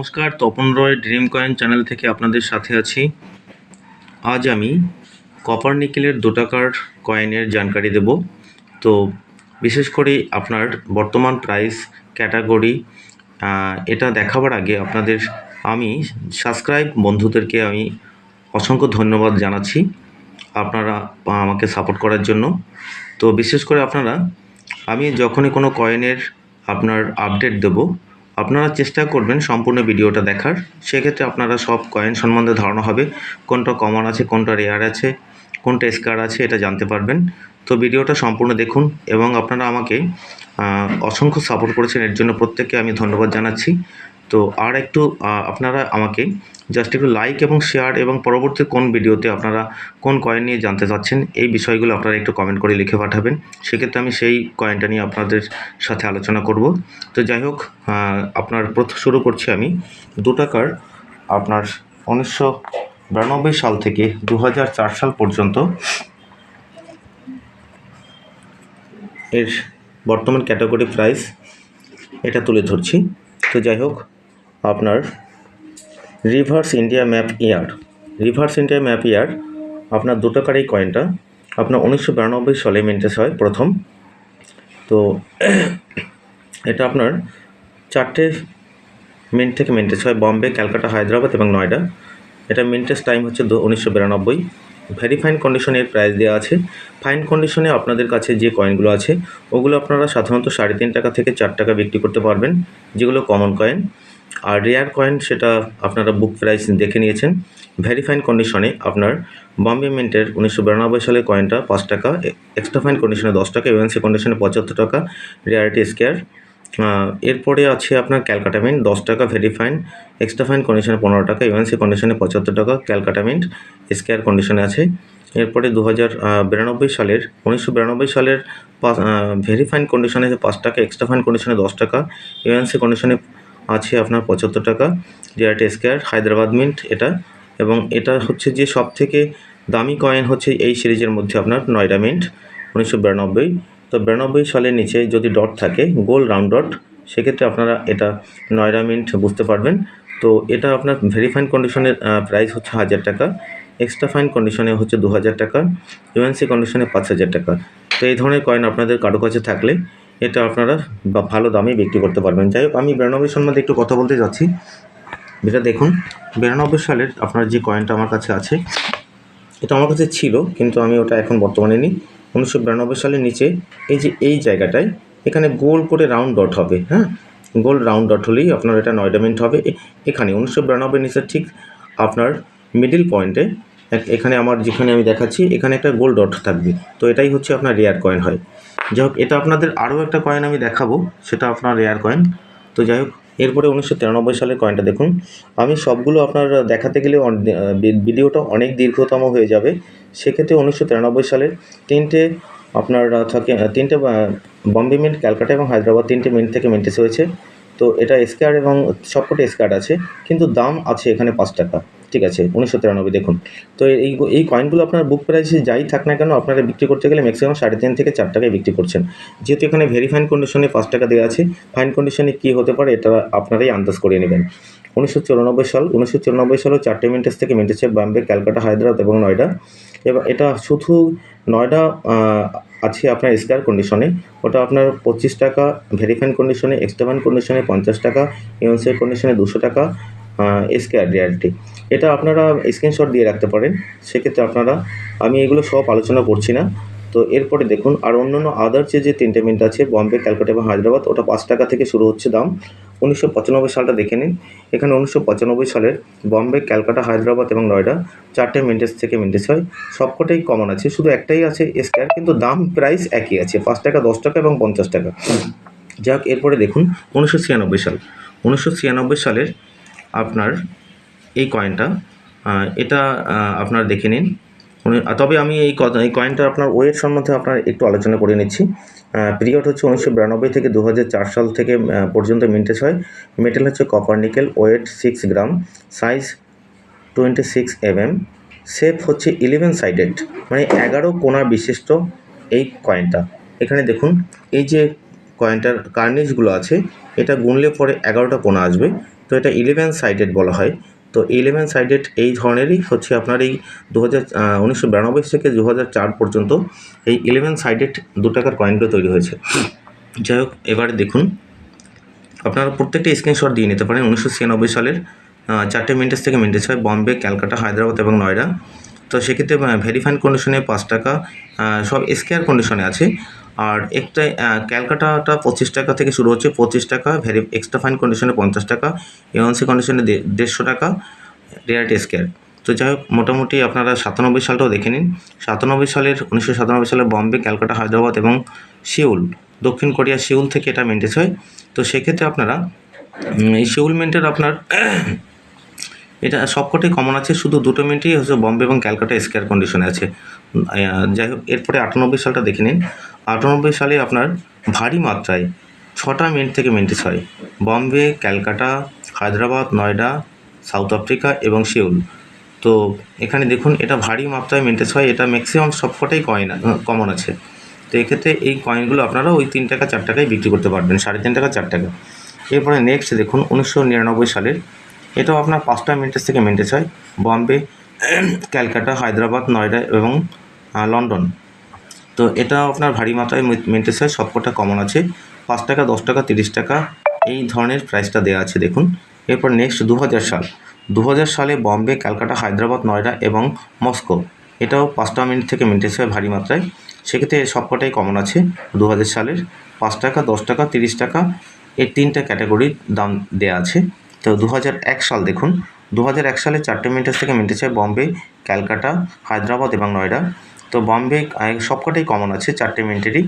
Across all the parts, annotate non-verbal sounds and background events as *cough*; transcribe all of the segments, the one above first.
নমস্কার, Tapan Roy dream coin channel থেকে আপনাদের সাথে আছি। আজ আমি কপার নিকেলের দু টাকার কয়েনের জানকারি দেব। তো বিশেষ করে আপনার বর্তমান প্রাইস ক্যাটাগরি এটা দেখাবার আগে আপনাদের আমি সাবস্ক্রাইব বন্ধুদেরকে আমি অসংখ্য ধন্যবাদ জানাচ্ছি আপনারা আমাকে সাপোর্ট করার জন্য। তো বিশেষ করে আপনারা, আমি যখনই কোনো কয়েনের আপনার আপডেট দেবো আপনারা চেষ্টা করবেন সম্পূর্ণ ভিডিওটা দেখার। সেক্ষেত্রে আপনারা সব কয়েন সম্বন্ধে ধারণা হবে, কোনটা কমন আছে, কোনটা রেয়ার আছে, কোনটা স্কার আছে, এটা জানতে পারবেন। তো ভিডিওটা সম্পূর্ণ দেখুন এবং আপনারা আমাকে অসংখ্য সাপোর্ট করেছেন, এর জন্য প্রত্যেককে আমি ধন্যবাদ জানাচ্ছি। তো আর একটু আপনারা আমাকে জাস্ট একটু লাইক এবং শেয়ার এবং পরবর্তী কোন ভিডিওতে আপনারা কোন কয়েন নিয়ে জানতে চাচ্ছেন, এই বিষয়গুলো আপনারা একটু কমেন্ট করে লিখে পাঠাবেন। সেক্ষেত্রে আমি সেই কয়েনটা নিয়ে আপনাদের সাথে আলোচনা করব। তো যাই হোক আপনার প্রথম শুরু করছি আমি। দু টাকার আপনার উনিশশো বিরানব্বই সাল থেকে দু হাজার চার সাল পর্যন্ত এর বর্তমান ক্যাটাগরি প্রাইস এটা তুলে ধরছি। তো যাই হোক আপনার reverse India map year reverse India map year আপনার দু এই কয়েনটা আপনার উনিশশো বিরানব্বই সালে মেনটেস হয় প্রথম। তো *clears throat* এটা আপনার চারটে মিন্ট থেকে মিন্টেস হয়। বম্বে ক্যালকাটা হায়দ্রাবাদ এবং নয়ডা এটা মিন্টেস টাইম হচ্ছে উনিশশো বিরানব্বই। ভেরি ফাইন কন্ডিশনের প্রাইস দেওয়া আছে। ফাইন কন্ডিশনে আপনাদের কাছে যে কয়েনগুলো আছে, ওগুলো আপনারা সাধারণত সাড়ে তিন টাকা থেকে চার টাকা বিক্রি করতে পারবেন, যেগুলো কমন কয়েন আর রেয়ার কয়েন সেটা আপনারা বুক প্রাইস দেখে নিয়েছেন। ভেরি ফাইন কন্ডিশনে আপনার বম্বে মিন্টের উনিশশো বিরানব্বই সালের কয়েনটা পাঁচ টাকা এক্সট্রা ফাইন কন্ডিশনে দশ টাকা ইউএনসি কন্ডিশনে পঁচাত্তর টাকা রেয়ারিটি স্কেয়ার এরপরে আছে আপনার ক্যালকাটা মিন্ট দশ টাকা ভেরিফাইন এক্সট্রা ফাইন কন্ডিশনে পনেরো টাকা ইউএনসি কন্ডিশনে পঁচাত্তর টাকা, ক্যালকাটা মিন্ট স্কেয়ার কন্ডিশনে আছে। এরপরে দু হাজার বিরানব্বই সালের, উনিশশো বিরানব্বই সালের পাঁচ ভেরি ফাইন কন্ডিশনে পাঁচ টাকা এক্সট্রা ফাইন কন্ডিশনে দশ টাকা ইউএনসি কন্ডিশনে আছে আপনার পঁচাত্তর টাকা, ডিআরটি স্কেয়ার, হায়দ্রাবাদ মিন্ট এটা। এবং এটা হচ্ছে যে সব থেকে দামি কয়েন হচ্ছে এই সিরিজের মধ্যে আপনার নয়ডা মিন্ট, উনিশশো বিরানব্বই। তো বিরানব্বই সালের নিচে যদি ডট থাকে, গোল রাউন্ড ডট, সেক্ষেত্রে আপনারা এটা নয়ডা মিন্ট বুঝতে পারবেন। তো এটা আপনার ভেরি ফাইন কন্ডিশনের প্রাইস হচ্ছে হাজার টাকা। এক্সট্রা ফাইন কন্ডিশনে হচ্ছে দু হাজার টাকা। ইউএনসি কন্ডিশনে পাঁচ হাজার টাকা। তো এই ধরনের কয়েন আপনাদের কারও কাছে থাকলে এটা আপনারা ভালো দামে বিক্রি করতে পারবেন। যাই হোক, আমি বিরানব্বই সম্বন্ধে একটু কথা বলতে যাচ্ছি। যেটা দেখুন, বিরানব্বই সালের আপনার যে কয়েনটা আমার কাছে আছে, এটা আমার কাছে ছিল, কিন্তু আমি ওটা এখন বর্তমানে নিই। উনিশশো বিরানব্বই সালের নিচে এই যে, এই জায়গাটায় এখানে গোল করে রাউন্ড ডট হবে হ্যাঁ? গোল রাউন্ড ডট হলেই আপনার এটা নয়ডামেন্ট হবে। এখানে উনিশশো বিরানব্বই নিচে ঠিক আপনার মিডিল পয়েন্টে এখানে আমার যেখানে আমি দেখাচ্ছি, এখানে একটা গোল ডট থাকবে। তো এটাই হচ্ছে আপনার রেয়ার কয়েন হয়। যাই হোক এটা আপনাদের আরও একটা কয়েন আমি দেখাবো, সেটা আপনার রেয়ার কয়েন তো যাই হোক এরপরে উনিশশো তিরানব্বই সালের কয়েনটা দেখুন। আমি সবগুলো আপনার দেখাতে গেলে ভিডিওটা অনেক দীর্ঘতম হয়ে যাবে। সেক্ষেত্রে উনিশশো তিরানব্বই সালের তিনটে আপনার থাকে তিনটে বম্বে মিন্ট ক্যালকাটা এবং হায়দ্রাবাদ তিনটে মিন্ট থেকে মিন্টেস হয়েছে। তো এটা স্কোয়ার এবং সবকটা স্কোয়ার আছে, কিন্তু দাম আছে এখানে পাঁচ টাকা। ঠিক আছে, উনিশশো তিরানব্বই, দেখুন। তো এই এই কয়েনগুলো আপনার বুক প্রাইসে যাই থাক না কেন, আপনারা বিক্রি করতে গেলে ম্যাক্সিমাম সাড়ে তিন থেকে চার টাকায় বিক্রি করছেন। যেহেতু এখানে ভেরি ফাইন কন্ডিশনে পাঁচ টাকা দেওয়া আছে ফাইন কন্ডিশনে কী হতে পারে এটা আপনারাই আন্দাজ করে নেবেন। উনিশশো চুরানব্বই সাল, উনিশশো চুরানব্বই সালেও চারটে মিন্টেস থেকে মিন্টেসে বম্বে ক্যালকাটা হায়দ্রাবাদ এবং নয়ডা এবার এটা শুধু নয়ডা আছে আপনার স্কোয়ার কন্ডিশনে ওটা আপনার পঁচিশ টাকা ভেরিফাইন কন্ডিশনে এক্সট্রাভান কন্ডিশনে পঞ্চাশ টাকা ইউএনসির কন্ডিশনে দুশো টাকা স্কোয়ার রিয়ালিটি এটা আপনারা স্ক্রিনশট দিয়ে রাখতে পারেন। সেক্ষেত্রে আপনারা, আমি এগুলো সব আলোচনা করছি না। তো এরপরে দেখুন, আর অন্যান্য আদার যে যে তিনটে মিনিট আছে বম্বে ক্যালকাটা এবং হায়দ্রাবাদ ওটা পাঁচ টাকা থেকে শুরু হচ্ছে দাম। উনিশশো পঁচানব্বই সালটা দেখে নিন। এখানে উনিশশো পঁচানব্বই সালের বম্বে ক্যালকাটা হায়দ্রাবাদ এবং নয়ডা চারটে মিন্টেস থেকে মিন্টেস হয়। সবকটাই কমন আছে। শুধু একটাই আছে স্কোয়ার কিন্তু দাম প্রাইস একই আছে। পাঁচ টাকা, দশ টাকা এবং পঞ্চাশ টাকা। যাক, এরপরে দেখুন, উনিশশো ছিয়ানব্বই সাল। উনিশশো ছিয়ানব্বই সালের আপনার এই কয়েনটা এটা আপনার দেখে নিন। তবে আমি এই এই কয়েনটা আপনার ওয়েট সম্বন্ধে আপনার একটু আলোচনা করে নিচ্ছি। পিরিয়ড হচ্ছে উনিশশো বিরানব্বই থেকে দু সাল থেকে পর্যন্ত মিন্টেজ হয়। মেটেল হচ্ছে copper nickel weight six gram size twenty six mm shape হচ্ছে ইলেভেন সাইডেড মানে এগারো কোণা বিশিষ্ট এই কয়েনটা এখানে দেখুন, এই যে কয়েনটার কার্নিশগুলো আছে, এটা গুনলে পরে এগারোটা কোনা আসবে। তো এটা ইলেভেন সাইডেড বলা হয়। তো ইলেভেন সাইডেড এই ধরনেরই হচ্ছে আপনার এই দু হাজার থেকে দু হাজার চার পর্যন্ত এই ইলেভেন সাইডেড দু টাকার কয়েনগুলো তৈরি হয়েছে। যাই হোক, এবারে দেখুন। আপনারা প্রত্যেকটা স্ক্রিনশট দিয়ে নিতে পারেন। উনিশশো ছিয়ানব্বই সালের চারটে মিনিটেজ থেকে মিনিটেজ হয়। বম্বে ক্যালকাটা হায়দ্রাবাদ এবং নয়ডা তো সেক্ষেত্রে ভেরিফাইন কন্ডিশনে পাঁচ টাকা সব স্কেয়ার কন্ডিশনে আছে। আর একটা ক্যালকাটাটা পঁচিশ টাকা থেকে শুরু হচ্ছে পঁচিশ টাকা ভেরি এক্সট্রা ফাইন কন্ডিশনে পঞ্চাশ টাকা এওয়ানসি কন্ডিশনে দেড়শো টাকা রেয়ারটি স্কেয়ার তো যাই হোক মোটামুটি আপনারা সাতানব্বই সালটাও দেখে নিন। সাতানব্বই সালের উনিশশো সাতানব্বই সালে বম্বে ক্যালকাটা হায়দ্রাবাদ এবং সিউল দক্ষিণ কোরিয়া সিউল থেকে এটা মেনটেজ হয়। তো সেক্ষেত্রে আপনারা এই সিউল মিন্টের আপনার *coughs* এটা সবকটাই কমন আছে শুধু দুটো মিনিটই হচ্ছে বম্বে এবং ক্যালকাটা স্কেয়ার কন্ডিশনে আছে। যাই হোক এরপরে আটানব্বই সালটা দেখে নিন। আটানব্বই সালে আপনার ভারী মাত্রায় ছটা মিনিট থেকে মিনিটেজ হয় বম্বে, ক্যালকাটা, হায়দ্রাবাদ, নয়ডা, সাউথ আফ্রিকা এবং সিউল। তো এখানে দেখুন, এটা ভারী মাত্রায় মেনটেজ হয় এটা ম্যাক্সিমাম সবকটাই কয়েন কমন আছে। তো এক্ষেত্রে এই কয়েনগুলো আপনারা ওই তিন টাকা, চার টাকায় বিক্রি করতে পারবেন, সাড়ে তিন টাকা, চার টাকা। এরপরে নেক্সট দেখুন, উনিশশো নিরানব্বই সালের। এটাও আপনার পাঁচটা মিনিটেজ থেকে মেনটেজ হয় বম্বে, ক্যালকাটা, হায়দ্রাবাদ, নয়ডা এবং লন্ডন। তো এটা আপনার ভারী মাত্রায় মেনটেজ হয় সবকটা কমন আছে। পাঁচ টাকা, দশ টাকা, তিরিশ টাকা, এই ধরনের প্রাইসটা দেওয়া আছে, দেখুন। এরপর নেক্সট দু হাজার সাল। দু হাজার সালে বম্বে, ক্যালকাটা, হায়দ্রাবাদ, নয়ডা এবং মস্কো। এটাও পাঁচটা মিনিট থেকে মেনটেজ হয় ভারী মাত্রায়। সেক্ষেত্রে সবকটাই কমন আছে দু হাজার সালের। পাঁচ টাকা, দশ টাকা, তিরিশ টাকা, এই তিনটা ক্যাটাগরির দাম দেওয়া আছে। তো দু হাজার এক সাল দেখুন। দু হাজার এক সালে চারটে মিনিটেজ থেকে মেনটেজ হয় বম্বে, ক্যালকাটা, হায়দ্রাবাদ এবং নয়ডা। তো বম্বে সবকটাই কমন আছে, চারটে মিনিটেরই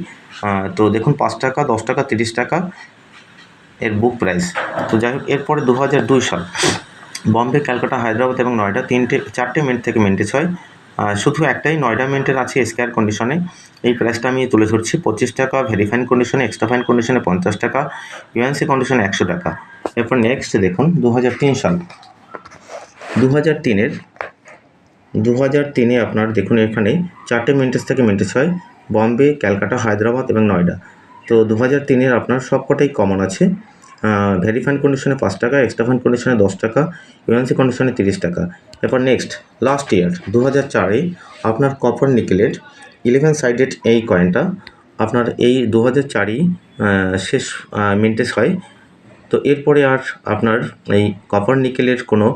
তো দেখুন, পাঁচ টাকা, দশ টাকা, তিরিশ টাকা এর বুক প্রাইস তো যাই হোক, এরপরে দু হাজার দুই সাল। বম্বে ক্যালকাটা, হায়দ্রাবাদ এবং নয়ডা, তিনটে, চারটে মিনিট থেকে মেনটেজ হয়। শুধু একটাই, নয়ডা মিনিটের আছে স্কেয়ার কন্ডিশনে এই প্রাইসটা আমি তুলে ধরছি, পঁচিশ টাকা ভেরিফাইন কন্ডিশনে এক্সট্রা ফাইন কন্ডিশনে পঞ্চাশ টাকা ইউএনসি কন্ডিশনে একশো টাকা। এরপর নেক্সট দেখুন দু হাজার তিন সাল। দু হাজার তিনের দু হাজার তিনে আপনার দেখুন এখানে চারটে মিনিটেজ থেকে মিনিটেজ হয়। বম্বে, ক্যালকাটা, হায়দ্রাবাদ এবং নয়ডা। তো দু হাজার তিনের আপনার সবকটাই কমন আছে। ভেরিফাইন কন্ডিশনে পাঁচ টাকা এক্সট্রা ফাইন কন্ডিশনে দশ টাকা ইউএনসি কন্ডিশনে তিরিশ টাকা। এরপর নেক্সট লাস্ট ইয়ার দু হাজার চারে আপনার কপার নিকেলের ইলেভেন সাইডেড এই কয়েনটা আপনার এই দু হাজার চারই শেষ মিনিটেজ হয়। তো এরপরে আর আপনার এই কপার নিকেলের কোনো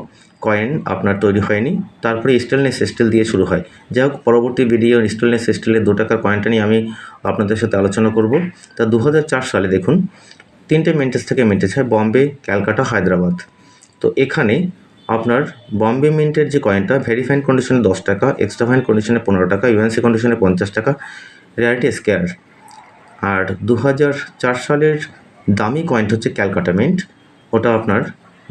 কয়েন আপনার তৈরি হয়নি, তারপরে স্টেনলেস স্টিল দিয়ে শুরু হয়। যাই হোক, পরবর্তী ভিডিও স্টেনলেস স্টিলের দু টাকার কয়েনটা নিয়ে আমি আপনাদের সাথে আলোচনা করব। তা দু সালে দেখুন, তিনটে মিনিটেজ থেকে মিনিটেজ হয় বম্বে ক্যালকাটা হায়দ্রাবাদ তো এখানে আপনার বম্বে মিন্টের যে কয়েনটা ভেরিফাইন কন্ডিশনে দশ টাকা এক্সট্রা ফাইন কন্ডিশনে পনেরো টাকা ইউএনসি কন্ডিশনে পঞ্চাশ টাকা রিয়ালিটি স্কেয়ার আর দু সালের দামি কয়েনটা হচ্ছে ক্যালকাটা মিন্ট ওটা আপনার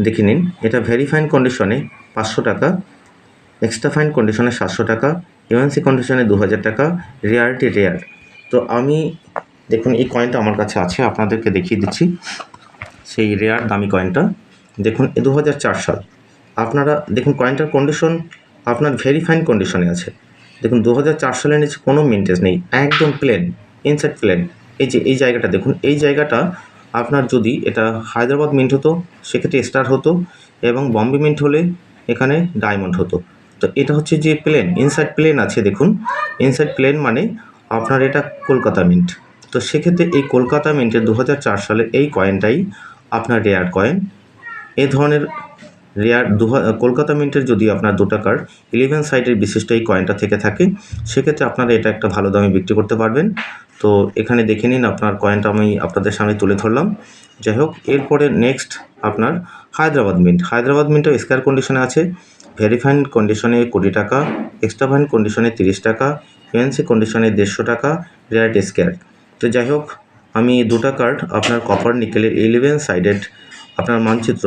দেখে নিন। এটা ভেরি ফাইন কন্ডিশনে পাঁচশো টাকা এক্সট্রা ফাইন কন্ডিশনে সাতশো টাকা ইউএনসি কন্ডিশনে দু হাজার টাকা রেয়ারিটি রেয়ার তো আমি, দেখুন, এই কয়েনটা আমার কাছে আছে, আপনাদেরকে দেখিয়ে দিচ্ছি। সেই রেয়ার দামি কয়েনটা দেখুন দু হাজার চার সাল। আপনারা, দেখুন কয়েনটার কন্ডিশন আপনার ভেরি ফাইন কন্ডিশনে আছে। দেখুন দু হাজার চার সালের নিচে কোনো মেনটেজ নেই, একদম প্লেন ইনসাইড প্লেন এই যে, এই জায়গাটা, দেখুন, এই জায়গাটা আপনার যদি এটা হায়দ্রাবাদ মিন্ট হতো, সেক্ষেত্রে স্টার হতো এবং বম্বে মিন্ট হলে এখানে ডায়মন্ড হতো। তো এটা হচ্ছে যে প্লেন ইনসাইড প্লেন আছে দেখুন। ইনসাইড প্লেন মানে আপনার এটা কলকাতা মিন্ট তো সেক্ষেত্রে এই কলকাতা মিন্টের দু হাজার চার সালে এই কয়েনটাই আপনার রেয়ার কয়েন এ ধরনের রেয়ার দু কলকাতা মিন্টের যদি আপনার দু টাকার ইলেভেন সাইডের বিশিষ্ট এই কয়েনটা থেকে থাকে, সেক্ষেত্রে আপনারা এটা একটা ভালো দামে বিক্রি করতে পারবেন। তো এখানে দেখে নিন আপনার কয়েনটা আমি আপনাদের সামনে তুলে ধরলাম। যাই হোক, এরপরে নেক্সট আপনার হায়দ্রাবাদ মিন্ট হায়দ্রাবাদ মিন্টও স্কোয়ার কন্ডিশনে আছে। ভেরিফাইন কন্ডিশনে কুড়ি টাকা এক্সট্রা ফাইন কন্ডিশনে তিরিশ টাকা ইউএনসি কন্ডিশনে দেড়শো টাকা, রেয়ার স্কোয়ার তো যাই হোক, আমি দুটা কার্ড আপনার কপার নিকেলের ইলেভেন সাইডেড আপনার মানচিত্র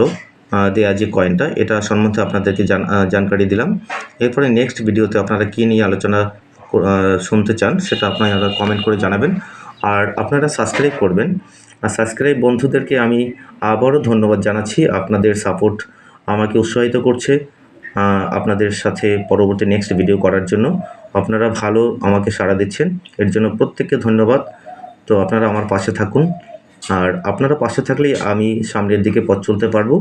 দেয়া যে কয়েনটা এটা সম্বন্ধে আপনাদেরকে জানকারি দিলাম। এরপরে নেক্সট ভিডিওতে আপনারা কী নিয়ে আলোচনা শুনতে চান, সেটা আপনারা কমেন্ট করে জানাবেন। আর আপনারা সাবস্ক্রাইব করবেন। আর সাবস্ক্রাইব বন্ধুদেরকে আমি আবারও ধন্যবাদ জানাচ্ছি। আপনাদের সাপোর্ট আমাকে উৎসাহিত করছে আপনাদের সাথে পরবর্তী নেক্সট ভিডিও করার জন্য। আপনারা ভালো আমাকে সাড়া দিচ্ছেন। এর জন্য প্রত্যেককে ধন্যবাদ। তো আপনারা আমার পাশে থাকুন। আর আপনারা পাশে থাকলেই আমি সামনের দিকে পথ চলতে পারব।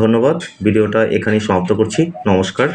ধন্যবাদ। ভিডিওটা এখানেই সমাপ্ত করছি। নমস্কার।